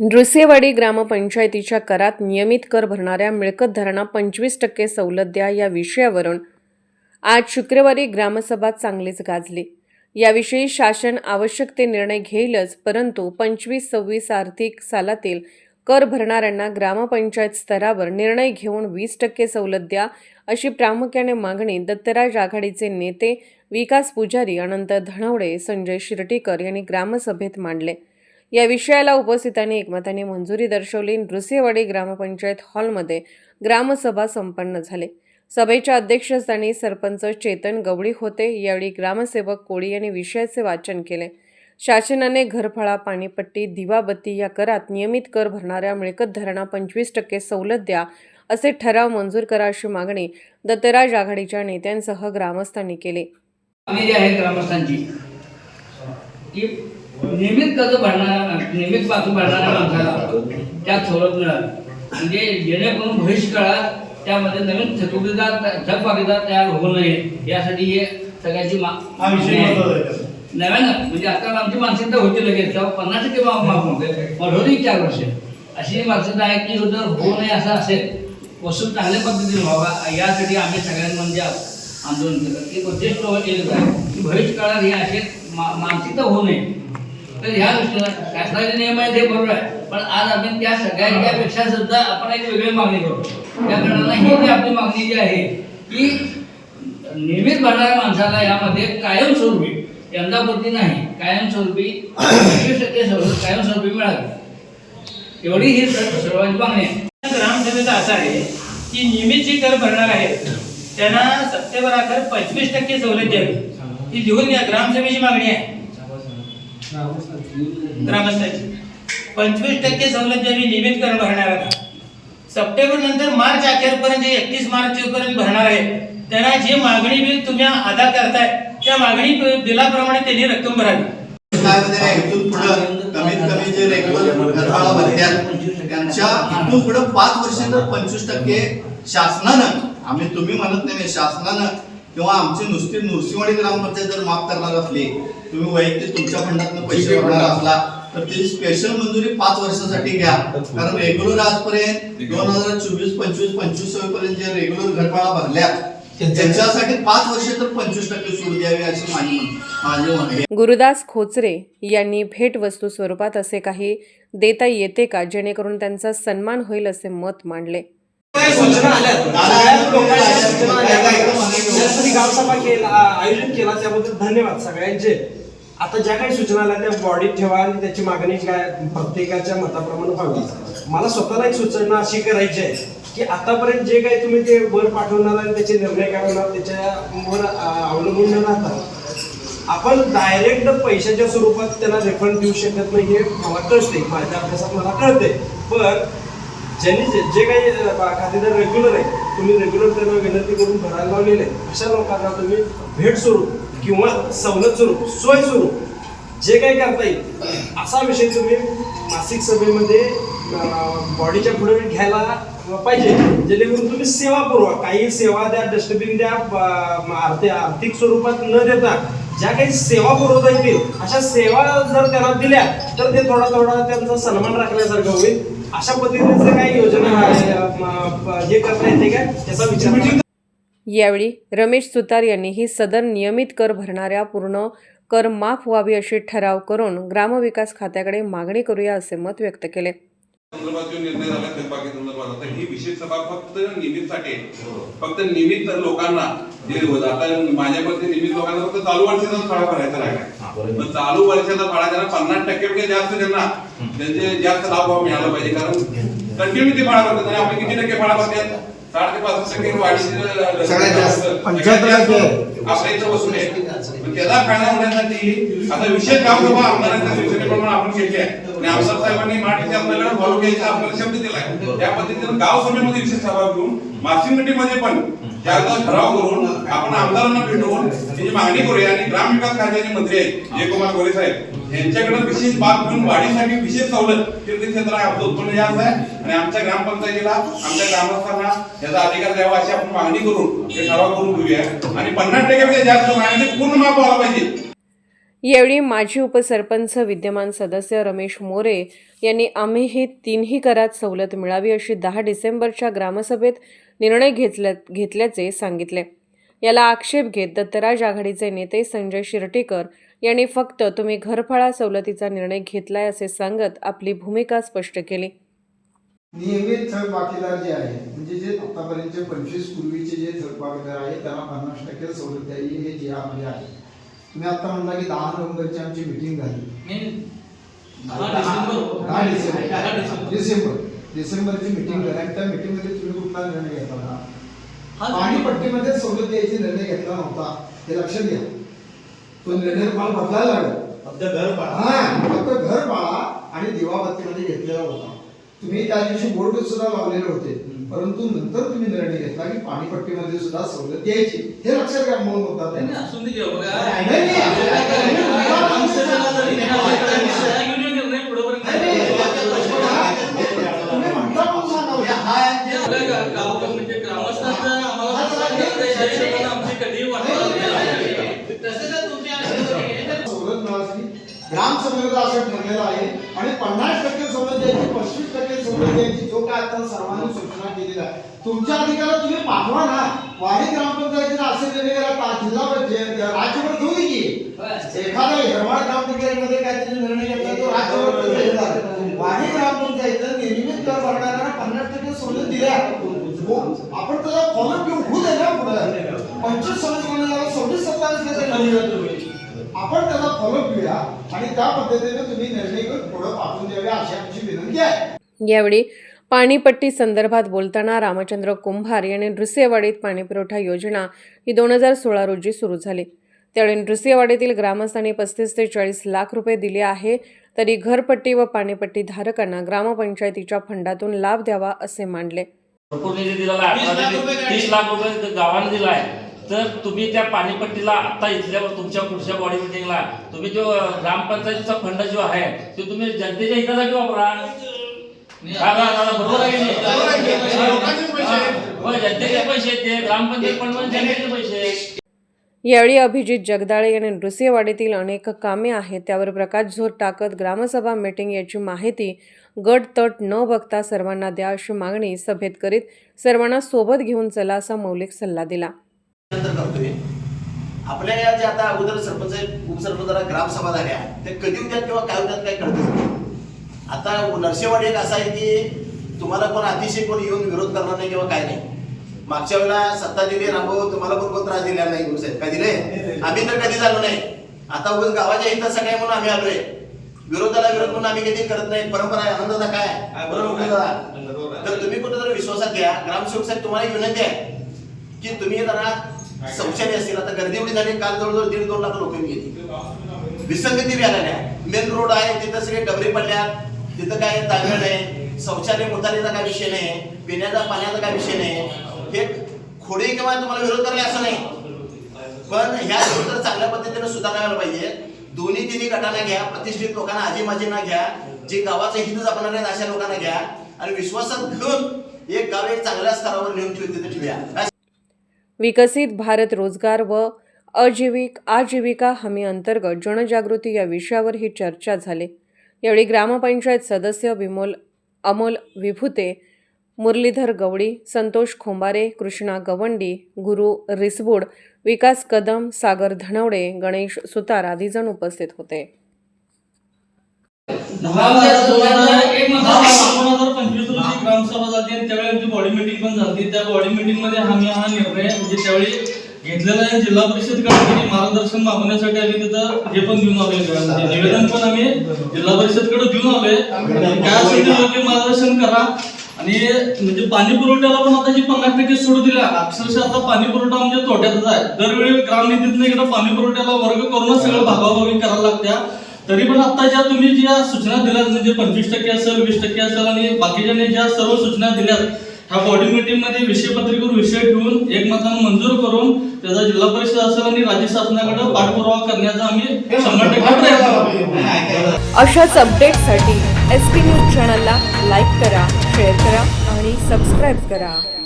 नृसेवाडी ग्रामपंचायतीच्या करात नियमित कर भरणाऱ्या मिळकतदारांना पंचवीस टक्के सवलत द्या या विषयावरून आज शुक्रवारी ग्रामसभा चांगलीच गाजली. याविषयी शासन आवश्यक ते निर्णय घेईलच परंतु पंचवीस सव्वीस आर्थिक सालातील कर भरणाऱ्यांना ग्रामपंचायत स्तरावर निर्णय घेऊन वीस टक्के सवलत द्या अशी प्रामुख्याने मागणी दत्तराज आघाडीचे नेते विकास पुजारी अनंत धनवडे संजय शिर्टीकर यांनी ग्रामसभेत मांडले. या विषयाला उपस्थितांनी एकमताने मंजुरी दर्शवली नृसिंहवाडी ग्रामपंचायत हॉलमध्ये ग्रामसभा संपन्न झाले. सभेच्या अध्यक्षस्थानी सरपंच चेतन गवळी होते. यावेळी ग्रामसेवक कोळी यांनी विषयाचे वाचन केले. शासनाने घरफळा पाणीपट्टी दिवाबत्ती या करात नियमित कर भरणाऱ्या मिळकतदारांना पंचवीस टक्के सवलत द्या असे ठराव मंजूर करा अशी मागणी दत्तराज आघाडीच्या नेत्यांसह ग्रामस्थांनी केली. नियमित कर्ज भरणाऱ्या नियमित पासून भरणाऱ्या माणसाला त्यात सवलत मिळाली म्हणजे जेणेकरून भविष्यकाळात त्यामध्ये नवीन थकवडीदार थकबाकीदार तयार होऊ नये यासाठी हे सगळ्यांची. नव्यानं म्हणजे आता आमची मानसिकता होती लगेच. तेव्हा पन्नास टक्के माफ माफ होते. पण होती चार वर्ष. अशी मानसिकता आहे की जर होऊ नये असं असेल वसूल चांगल्या पद्धतीने व्हावा. यासाठी आम्ही सगळ्यांनी म्हणजे आंदोलन केलं. की आहे की भविष्यकाळात हे असे मानसिकता होऊ नये. तर ह्या दृष्टीनं शासनाचे नियम आहे ते बरोबर आहे. पण आज आपण त्या सगळ्यांच्यापेक्षा सुद्धा आपण एक वेगळी मागणी करतो. त्या कारणानं ही जी आपली मागणी जी आहे की नियमित भरणाऱ्या माणसाला यामध्ये कायमस्वरूपी यंदापुरती नाही कायमस्वरूपी पंचवीस टक्के सवलत कायमस्वरूपी मिळावी. एवढी ही सर्वांची मागणी आहे. ग्रामसभेचा असा आहे की नियमित जे कर भरणार आहेत त्यांना सप्टेंबर अखेर पंचवीस टक्के सवलत द्यावी. ही लिहून घ्या ग्रामसभेची मागणी आहे. पंचवीस टक्के सवलत द्यावी नियमित कर आता सप्टेंबर नंतर मार्च अखेरपर्यंत पर्यंत एकतीस मार्च पर्यंत भरणार आहे त्यांना जे मागणी बिल तुम्ही अदा करताय त्या मागणी बिलाप्रमाणे त्यांनी रक्कम भरावी. इथून पुढं कमीत कमी जे रेग्युलर भरत्यात त्यांच्या इथून पुढं पाच वर्ष पंचवीस टक्के शासनानं आम्ही तुम्ही म्हणत नाही शासनानं किंवा आमची नुसती नृसिंहवाडी ग्रामपंचायत जर माफ करणार असली तुम्ही वैयक्तिक तुमच्या फंडातनं पैसे भरणार असला तर त्याची स्पेशल मंजुरी पाच वर्षासाठी घ्या कारण रेग्युलर आजपर्यंत दोन हजार चोवीस पंचवीस पंचवीसपर्यंत जे रेग्युलर घरफाळा भरल्या त्यांच्यासाठी पाच वर्ष तर पंचवीस टक्के सूट द्यावी अशी माझी म्हणणे. गुरुदास खोचरे यांनी भेटवस्तू स्वरूपात असे काही देता येते का जेणेकरून त्यांचा सन्मान होईल असे मत मांडले सूचना केला त्याबद्दल धन्यवाद सगळ्यांचे आता ज्या काही सूचना आल्या त्या बॉडीत ठेवा आणि त्याची मागणी काय प्रत्येकाच्या मताप्रमाणे व्हावी. मला स्वतःला एक सूचना अशी करायची आहे की आतापर्यंत जे काही तुम्ही ते वर पाठवणार आणि त्याचे निर्णय काय होणार त्याच्यावर अवलंबून न राहता आपण डायरेक्ट पैशाच्या स्वरूपात त्यांना रिफंड देऊ शकत नाही हे मला कळते माझ्या अभ्यासात मला कळते पण ज्यांनी जे जे काही खातेदार रेग्युलर आहे तुम्ही रेग्युलर त्यांना विनंती करून भरायला लावलेले आहे अशा लोकांना तुम्ही भेट स्वरूप किंवा सवलत स्वरूप सोय स्वरूप जे काही करता येईल. असा विषय तुम्ही मासिक सभेमध्ये बॉडीच्या पुढे घ्यायला पाहिजे. जेणेकरून तुम्ही सेवा पुरवा. काही सेवा द्या डस्टबिन द्या आर्थिक स्वरूपात न देता. ज्या काही सेवा पुरवता येतील अशा सेवा जर त्यांना दिल्या तर ते थोडा थोडा त्यांचा सन्मान राखल्यासारखं होईल. अशा पद्धतीचं काही योजना हे करता येते का? त्याचा विचार यावेळी रमेश सुतार यांनीही सदर नियमित कर भरणाऱ्या पूर्ण कर माफ व्हावी अशी ठराव करून ग्रामविकास खात्याकडे मागणी करूया असे मत व्यक्त केले. संदर्भात जो निर्णय झाला थकबाकी संदर्भात आता ही विशेष सभा फक्त निमित्तसाठी आहे. फक्त निमित्त लोकांना आता माझ्या मते निमित्त लोकांना फक्त चालू वर्षाचा फळा भरायचा राहिला. मग चालू वर्षाचा फळा त्यांना पन्नास टक्के जास्त त्यांना. त्यांचे जास्त लाभ मिळाला पाहिजे कारण कंटिन्यू ते फळा भरतात आणि आपण किती टक्के फळा भरतात? साठ ते पासष्ट टक्के वाढी सगळ्यात जास्त. आपल्या इथं वसूल आहे. त्याला फायदा होण्यासाठी आता विशेष गावसभा आमदारांच्या सूचनेप्रमाणे आपण केली आहे. आणि आमदार साहेबांनी माहिती आपल्याला फॉलो घ्यायचा आपल्याला शब्द दिलाय. त्या पद्धतीनं गाव सभेमध्ये विशेष सभा घेऊन मासिकमध्ये पण त्याचा ठराव करून आपण आमदारांना भेटवून त्याची मागणी करूया. आणि ग्रामविकास खात्याचे मंत्री आहेत जयकुमार गोरे साहेब. यांच्याकडे विशेष बाब घेऊन वाढीसाठी विशेष सवलत तीर्थक्षेत्र आमचं उत्पन्न जास्त आहे आणि आमच्या ग्रामपंचायतीला आमच्या ग्रामस्थांना याचा अधिकार द्यावा अशी आपण मागणी करून हे ठराव करून घेऊया. आणि पन्नास टक्क्यापेक्षा जास्त मागणी पूर्ण माफ व्हायला पाहिजे. यावेळी माजी उपसरपंच विद्यमान सदस्य रमेश मोरे यांनी आम्ही हे तीनही करात सवलत मिळावी अशी दहा डिसेंबरच्या ग्रामसभेत निर्णय घेतल्या घेतल्याचे सांगितले. याला आक्षेप घेत दत्तराज आघाडीचे नेते संजय शिरटीकर यांनी फक्त तुम्ही घरफाळा सवलतीचा निर्णय घेतलाय असे सांगत आपली भूमिका स्पष्ट केली. नियमित थळपाकीदार जे आहे म्हणजे जे आतापर्यंतचे पंचवीस पूर्वीचे जे थळपाकीदार आहे त्यांना पन्नास टक्के सवलत द्यावी हे जे यामध्ये आहे. तुम्ही आता म्हणला की दहा नोव्हेंबरची आमची मिटिंग झाली. दहा डिसेंबर. डिसेंबर. डिसेंबरची मिटिंग झाली. आणि त्या मिटिंगमध्ये तुम्ही कुठला निर्णय घेतला? होता पाणीपट्टीमध्ये सवलत द्यायची निर्णय घेतला नव्हता हे लक्षात घ्या तो निर्णय तुम्हाला बदलायला लागला फक्त घर पाडा हा फक्त घर बाळा आणि दिवाबत्तीमध्ये घेतलेला होता तुम्ही त्या दिवशी बोर्ड सुद्धा लावलेले होते परंतु नंतर तुम्ही निर्णय घेतला की पाणीपट्टीमध्ये सुद्धा सवलत द्यायची हे लक्षात घ्या मूळ मुद्दा सभेला असं ठरलेलं आहे. आणि पन्नास टक्के सवलत द्यायची पंचवीस टक्के सवलत द्यायची जो काय आता सर्वांनी सूचना केलेल्या आहे. तुमच्या अधिकारात तुम्ही पाठवा ना. वाडी ग्रामपंचायतीला असे ता- जिल्हा राज्यभर घेऊ की. एखादा हेरवाड ग्रामपंचायतीमध्ये काहीतरी निर्णय घेतला तो राज्यभर. वाडी ग्रामपंचायत नियमित कर भरणाऱ्यांना पन्नास टक्के सवलत दिल्या. हो, आपण त्याला फॉलो घेऊ. होऊ दे ना पुढे. पंचवीस म्हणून सव्वीस सत्तावीस आपण त्याला फॉलो घेऊया आणि त्या पद्धतीने तुम्ही निर्णय घेऊन पुढे पाठवून द्यावे अशी आमची विनंती आहे. यावेळी पाणीपट्टी संदर्भात बोलताना रामचंद्र कुंभार यांनी नृसिंहवाडीत पाणीपुरवठा योजना ही दोन हजार सोळा रोजी सुरू झाली. त्यावेळी नृसिंहवाडीतील ग्रामस्थांनी पस्तीस ते चाळीस लाख रुपये दिले आहे तरी घरपट्टी व पाणीपट्टी धारकांना ग्रामपंचायतीच्या फंडातून लाभ द्यावा असे मांडले तीस लाख रुपये गावाने दिला आहे. तर तुम्ही त्या पाणीपट्टीला आता इथल्या तुमच्या पुढच्या बॉडी मिटिंगला तुम्ही जो ग्रामपंचायतीचा फंड जो आहे तो तुम्ही जनतेच्या हितासाठी वापरा बरोबर आहे की नाही? जनतेचे पैसे आहेत ते ग्रामपंचायत फंड जनतेचे पैसे आहेत. यावेळी अभिजित जगदाळे यांनी नृसिंहवाडीतील अनेक कामे आहेत त्यावर प्रकाशझोत टाकत ग्रामसभा मीटिंग याची माहिती गट तट न बघता सर्वांना द्या अशी मागणी सभेत करीत सर्वांना सोबत घेऊन चला असा मौलिक सल्ला दिला नंतर करतोय. आपल्या या जे आता अगोदर सरपंच उपसरपंच ग्रामसभा झाल्या. ते कधी होत्यात किंवा काय होत्यात काय कळतच नाही. आता नरसेवाडी एक असं आहे की तुम्हाला कोण अतिशय कोण येऊन विरोध करणार नाही किंवा काय नाही. मागच्या वेळेला सत्ता दिली रामभाऊ तुम्हाला पण कोण त्रास दिलेला नाही गुरु साहेब. काय दिले आम्ही तर कधी झालो नाही. आता उगाच गावाच्या हित सगळ्या म्हणून आम्ही आलोय. विरोधाला विरोध म्हणून आम्ही कधी करत नाही. परंपरा आहे आनंदाचा काय? बरोबर? तर तुम्ही कुठेतरी विश्वासात घ्या. ग्रामसेवक साहेब तुम्हाला विनंती आहे की तुम्ही जरा शौचालय असतील. आता गर्दी एवढी झाली काल जवळजवळ दीड दोन लाख लोक गेली. विसंगती आलेल्या मेन रोड आहे तिथं सगळे डबरे पडल्यात. तिथं काय तांदळ नाही शौचालय मुतारीचा काय विषय नाही. पिण्याचा पाण्याचा काय विषय नाही. हे खोडे किंवा तुम्हाला विरोध करणे असं नाही. पण ह्या तर चांगल्या पद्धतीने सुधारायला पाहिजे. दोन्ही तिन्ही गटांना घ्या प्रतिष्ठित लोकांना आजी माजींना घ्या. जे गावाचं हित जपणार आहेत अशा लोकांना घ्या. आणि विश्वासात घेऊन एक गाव एक चांगल्या स्तरावर नेऊन ठेवते तिथे ठेवूया. विकसित भारत रोजगार व अजीविक आजीविका हमी अंतर्गत जनजागृती या विषयावर ही चर्चा झाली. यावेळी ग्रामपंचायत सदस्य विमोल अमोल विभुते मुरलीधर गवडी संतोष खोंबारे कृष्णा गवंडी गुरु रिसबोड विकास कदम सागर धनवडे गणेश सुतार आदी जण उपस्थित होते दहा बारा दोन हजार एक दहा बारा दोन हजार पंचवीस रोजी ग्रामसभा झाली आणि त्यावेळी आमची बॉडी मिटिंग पण झाली. त्या बॉडी मिटिंगमध्ये आम्ही हा निर्णय म्हणजे त्यावेळी घेतलेला आहे. जिल्हा परिषदकडे मार्गदर्शन मागण्यासाठी आम्ही तिथं हे पण देऊन आलोय. म्हणजे निवेदन पण आम्ही जिल्हा परिषदकडे देऊन आलोय. आणि काय असेल ते योग्य मार्गदर्शन करा. आणि म्हणजे पाणी पुरवठ्याला पण आता जी पन्नास टक्के सोड दिल्या अक्षरशः आता पाणी पुरवठा म्हणजे तोट्यातच आहे. दरवेळी ग्रामनिधीतनं इकडे पाणी पुरवठ्याला वर्ग करूनच सगळं भागाभागी करायला लागत्या. तरी पण आता ज्या तुम्ही ज्या सूचना दिल्यात म्हणजे पंचवीस टक्के असेल वीस टक्के असेल आणि बाकीच्या ज्या सर्व सूचना दिल्यात ह्या बॉडी मीटिंगमध्ये विषय पत्रिकेवर विषय ठेवून एकमतानं मंजूर करून त्याचा जिल्हा परिषद असेल आणि राज्य शासनाकडे पाठपुरावा करण्याचा आम्ही शंभर टक्के प्रयत्न करू अशाच अपडेटसाठी एस पी न्यूज चॅनलला लाईक करा शेअर करा आणि सबस्क्राईब करा.